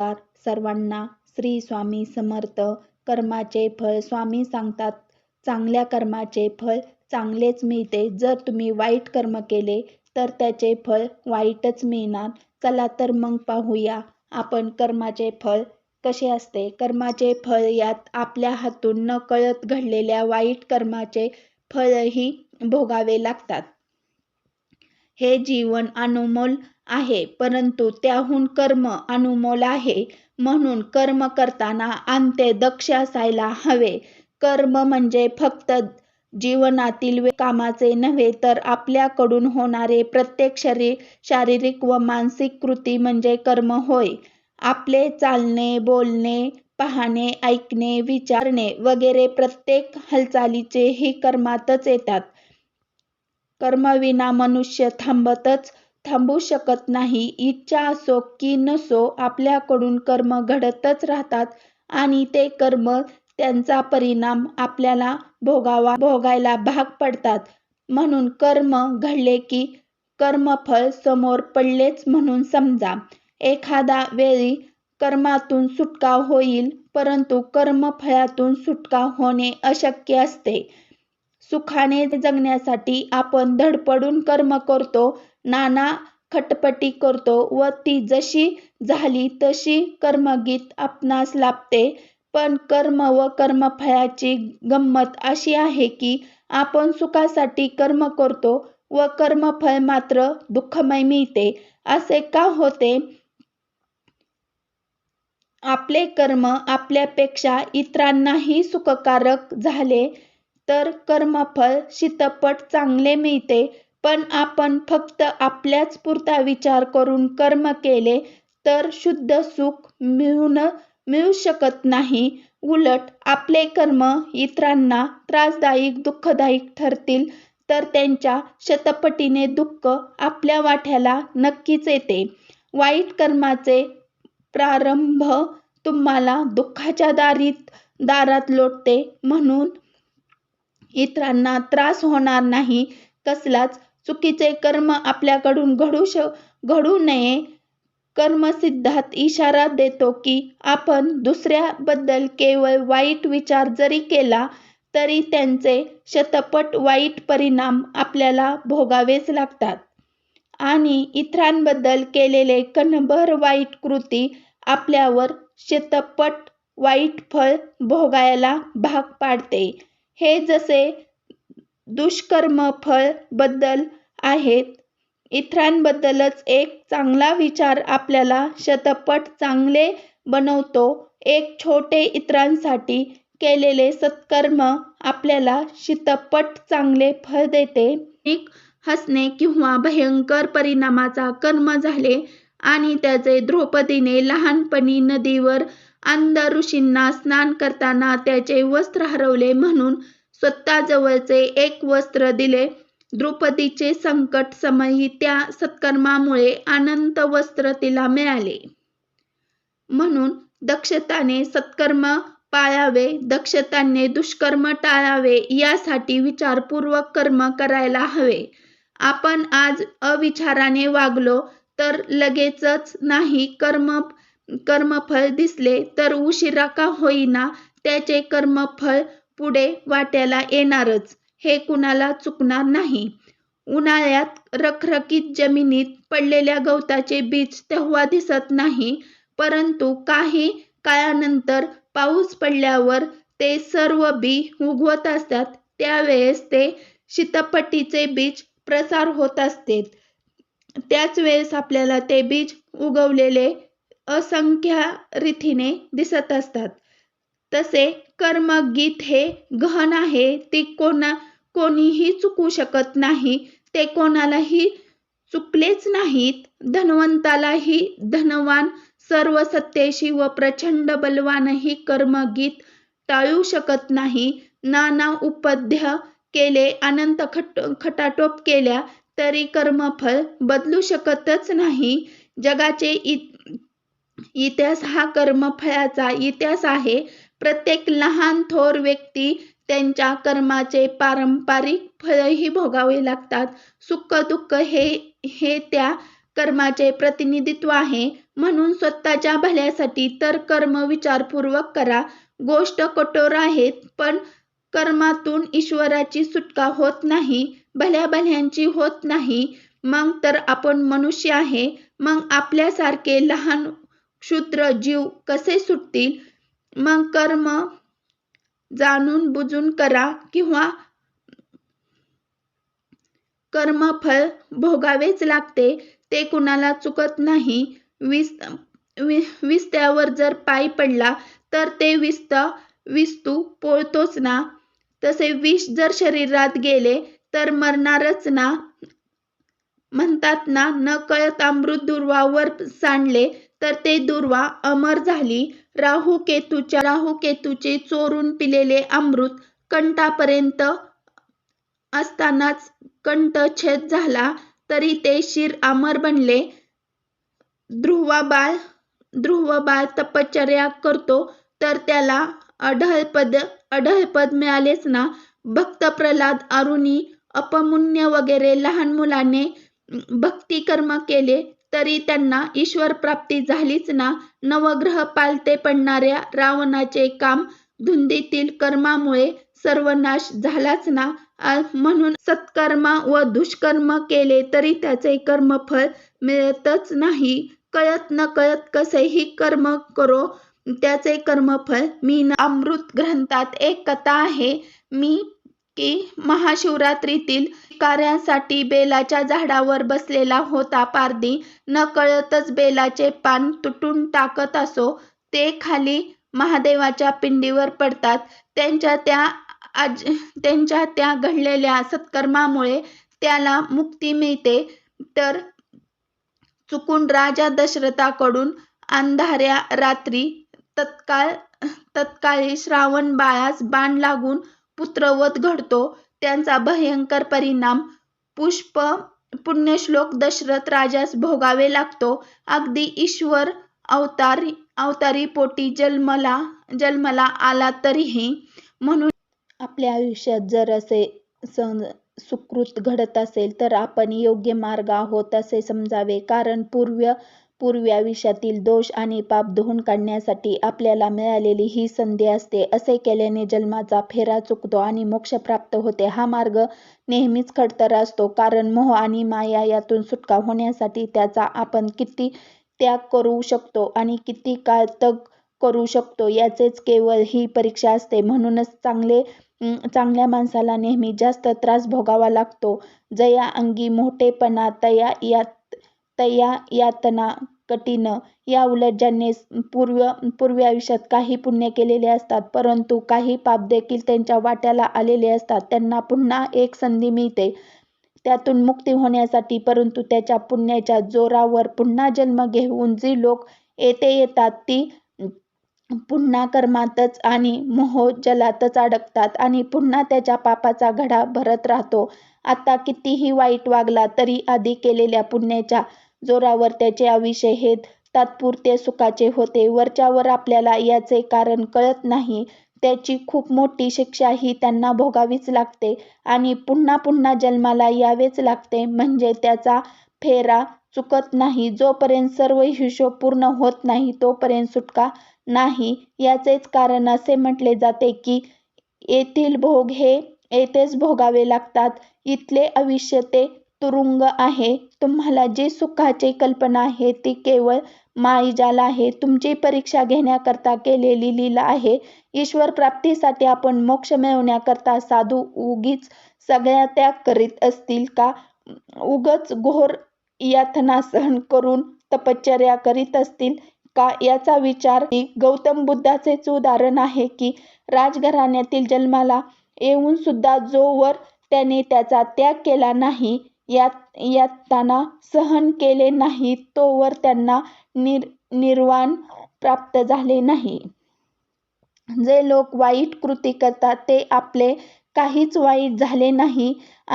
नमस्कार सर्वांना श्री स्वामी समर्थ. कर्माचे फळ स्वामी सांगतात. चांगल्या कर्माचे फळ चांगलेच मिळते. जर तुम्ही वाईट कर्म केले तर त्याचे फळ वाईटच मिळणार. चला तर मग पाहूया आपण कर्माचे फळ कसे असते. कर्माचे फळ यात आपल्या हातून न कळत घडलेल्या वाईट कर्माचे फळही भोगावे लागतात. हे जीवन अनमोल आहे परंतु त्याहून कर्म अनुमोल आहे म्हणून कर्म करताना अंत्य दक्ष असायला हवे. कर्म म्हणजे फक्त जीवनातील कामाचे नव्हे तर आपल्याकडून होणारे प्रत्येक शरीर शारीरिक व मानसिक कृती म्हणजे कर्म होय. आपले चालणे बोलणे पाहणे ऐकणे विचारणे वगैरे प्रत्येक हालचालीचे ही कर्मातच येतात. कर्मविना मनुष्य थांबतच थांबू शकत नाही. इच्छा असो की नसो आपल्याकडून कर्म घडतच राहतात आणि ते कर्म त्यांचा परिणाम आपल्याला भोगावा भोगायला भाग पडतात. म्हणून कर्म घडले की कर्मफळ समोर पडलेच म्हणून समजा. एखादा वेळी कर्मातून सुटका होईल परंतु कर्मफळातून सुटका होणे अशक्य असते. सुखाने जगण्यासाठी आपण धडपडून कर्म करतो नाना खटपटी करतो व ती जशी झाली तशी कर्मगीत आपणास लाभते. पण कर्म व कर्मफळाची गंमत अशी आहे की आपण सुखासाठी कर्म करतो व कर्मफळ मात्र दुःखमय मिळते. असे का होते? आपले कर्म आपल्यापेक्षा इतरांनाही सुखकारक झाले तर कर्मफळ शीतपट चांगले मिळते. पण आपण फक्त आपल्याच पुरता विचार करून कर्म केले तर शुद्ध सुख मिळून मिळू शकत नाही. उलट आपले कर्म इतरांना त्रासदायक दुःखदायक ठरतील तर त्यांच्या शतपटीने दुःख आपल्या वाट्याला नक्कीच येते. वाईट कर्माचे प्रारंभ तुम्हाला दुःखाच्या दारीत दारात लोटते. म्हणून इतरांना त्रास होणार नाही कसलाच चुकीचे कर्म आपल्याकडून घडू श घडू नये. कर्मसिद्धात इशारा देतो की आपण दुसऱ्याबद्दल केवळ वाईट विचार जरी केला तरी त्यांचे शतपट वाईट परिणाम आपल्याला भोगावेच लागतात. आणि इतरांबद्दल केलेले कणभर वाईट कृती आपल्यावर शतपट वाईट फळ भोगायला भाग पाडते. हे जसे दुष्कर्मफळबद्दल आहेत इतरांबद्दलच एक चांगला विचार आपल्याला शतपट चांगले बनवतो. एक छोटे इतरांसाठी केलेले सत्कर्म आपल्याला शितपट चांगले फळ देते. एक हसणे किंवा भयंकर परिणामाचा कर्म झाले आणि त्याचे द्रौपदीने लहानपणी नदीवर अंध ऋषींना स्नान करताना त्याचे वस्त्र हरवले म्हणून स्वतःजवळचे एक वस्त्र दिले. द्रौपदीचे संकट समयी त्या सत्कर्मामुळे अनंत वस्त्र तिला मिळाले. म्हणून दक्षताने सत्कर्म पाळावे दक्षताने दुष्कर्म टाळावे यासाठी विचारपूर्वक कर्म करायला हवे. आपण आज अविचाराने वागलो तर लगेचच नाही कर्म कर्मफळ दिसले तर उशिरा का होईना त्याचे कर्मफळ पुढे वाट्याला येणारच. हे कुणाला चुकणार नाही. उन्हाळ्यात रखरखीत जमिनीत पडलेल्या गवताचे बीज तेव्हा दिसत नाही परंतु काही काळानंतर पाऊस पडल्यावर ते सर्व बी उगवत असतात. त्यावेळेस ते शीतपटीचे बीज प्रसार होत असते. त्याच वेळेस आपल्याला ते बीज उगवलेले असंख्या रीतीने दिसत असतात. तसे कर्मगीत हे गहन आहे. ते कोणा कोणीही चुकू शकत नाही. ते कोणालाही चुकलेच नाहीत. धनवंतालाही धनवान सर्व सत्तेशी व प्रचंड बलवानही कर्मगीत टाळू शकत नाही. नाना उपध्य केले अनंत खट खटाटोप केल्या तरी कर्मफळ बदलू शकतच नाही. जगाचे इतिहास हा कर्मफळाचा इतिहास आहे. प्रत्येक लहान थोर व्यक्ती त्यांच्या कर्माचे पारंपरिक फळही भोगावे लागतात सुख दुःख हे हे त्या कर्माचे प्रतिनिधित्व आहे म्हणून स्वतःच्या भल्यासाठी तर कर्म विचारपूर्वक करा. गोष्ट कठोर आहेत पण कर्मातून ईश्वराची सुटका होत नाही, भल्या भल्यांची होत नाही. मग तर आपण मनुष्य आहे. मग आपल्यासारखे लहान क्षुद्र जीव कसे सुटतील? मग कर्म जाणून बुजून करा किंवा कर्मफळ भोगावेच लागते ते कुणाला चुकत नाही. विस्त्यावर जर पाय पडला तर ते विस्त विस्तू पोळतोच ना? तसे विष जर शरीरात गेले तर मरणारच ना? म्हणतात ना न कळत अमृत दुर्वावर सांडले तर ते दुर्वा अमर झाली. राहू केतूचे चोरून पिलेले अमृत कंठापर्यंत असतानाच कंठच्छेद झाला तरी ते शिर अमर बनले. ध्रुवबाळ तपश्चर्या करतो तर त्याला अढळपद मिळालेच ना? भक्त प्रल्हाद, अरुणी, अपमुन्य वगैरे लहान मुलाने भक्तिकर्म केले तरी त्यांना ईश्वर प्राप्ती झालीच ना? नवग्रह पालते पडणाऱ्या रावणाचे काम धुंदीतील कर्मामुळे सर्वनाश झालाच ना? म्हणून सत्कर्म व दुष्कर्म केले तरी त्याचे कर्मफळ मिळतच नाही. कळत नकळत कसेही कर्म करो त्याचे कर्मफळ मी अमृत ग्रंथात एक कथा आहे मी की महाशिवरात्रीतील भिकाऱ्यांसाठी बेलाच्या झाडावर बसलेला होता पारधी. नकळतच बेलाचे पान तुटून टाकत असो. ते खाली महादेवाच्या पिंडीवर पडतात. त्यांच्या त्या घडलेल्या सत्कर्मामुळे त्याला मुक्ती मिळते. तर चुकून राजा दशरथाकडून अंधाऱ्या रात्री तत्काळ तत्काळी श्रावण बाळास बाण लागून पुत्रवत घडतो. त्यांचा भयंकर परिणाम पुष्प पुण्यश्लोक दशरथ राजास भोगावे लागतो. अगदी ईश्वर अवतारी अवतारी पोटी जन्मला जन्मला आला तरीही. म्हणून आपल्या आयुष्यात जर असे सुकृत घडत असेल तर आपण योग्य मार्ग आहोत असे समजावे. कारण पूर्व पूर्वायुष्यातील दोष आणि पाप धुवून काढण्यासाठी आपल्याला मिळालेली ही संधी असते. असे केल्याने जन्माचा फेरा चुकतो आणि मोक्ष प्राप्त होते. हा मार्ग नेहमीच खडतर असतो. कारण मोह आणि माया यातून सुटका होण्यासाठी त्याचा आपण किती त्याग करू शकतो आणि किती काळ तग करू शकतो याचेच केवळ ही परीक्षा असते. म्हणूनच चांगले चांगल्या माणसाला नेहमी जास्त त्रास भोगावा लागतो. जया अंगी मोठेपणा तया यात तया यातना कठीण. याउलट ज्यांनी पूर्व पूर्वायुष्यात काही पुण्य केलेले असतात परंतु काही पाप देखील त्यांच्या वाट्याला आलेले असतात त्यांना पुन्हा एक संधी मिळते त्यातून मुक्ती होण्यासाठी. परंतु त्याच्या पुण्याच्या जोरावर पुन्हा जन्म घेऊन जी लोक येथे येतात ती पुन्हा कर्मातच आणि मोहजलातच अडकतात आणि पुन्हा त्याच्या पापाचा घडा भरत राहतो. आता कितीही वाईट वागला तरी आधी केलेल्या पुण्याच्या जोरावर त्याचे आयुष्य हे तात्पुरते सुखाचे होते. वरच्यावर आपल्याला याचे कारण कळत नाही. त्याची खूप मोठी शिक्षाही त्यांना भोगावीच लागते आणि पुन्हा पुन्हा जन्माला यावेच लागते. म्हणजे त्याचा फेरा चुकत नाही. जोपर्यंत सर्व हिशोब पूर्ण होत नाही तोपर्यंत सुटका नाही. याचेच कारण असे म्हटले जाते की येथील भोग हे येथेच भोगावे लागतात. इथले आयुष्य ते तुरुंग आहे. तुम्हाला जे सुखाचे कल्पना आहे ती केवळ मायाजाल आहे. तुमची परीक्षा घेण्याकरता केलेली लीला आहे. ईश्वर प्राप्तीसाठी आपण मोक्ष मिळवण्याकरता साधू उगीच सगळ्या त्याग करीत असतील का? उगाच घोर यातना सहन करून तपश्चर्या करीत असतील का याचा विचार गौतम बुद्धाचेच उदाहरण आहे की राजघराण्यातील जन्माला येऊन सुद्धा जोवर त्याने त्याचा त्याग केला नाही, यात यातना सहन केले नाही तोवर त्यांना निर निर्वाण प्राप्त झाले नाही. जे लोक वाईट कृती करतात ते आपले काहीच वाईट झाले नाही आणि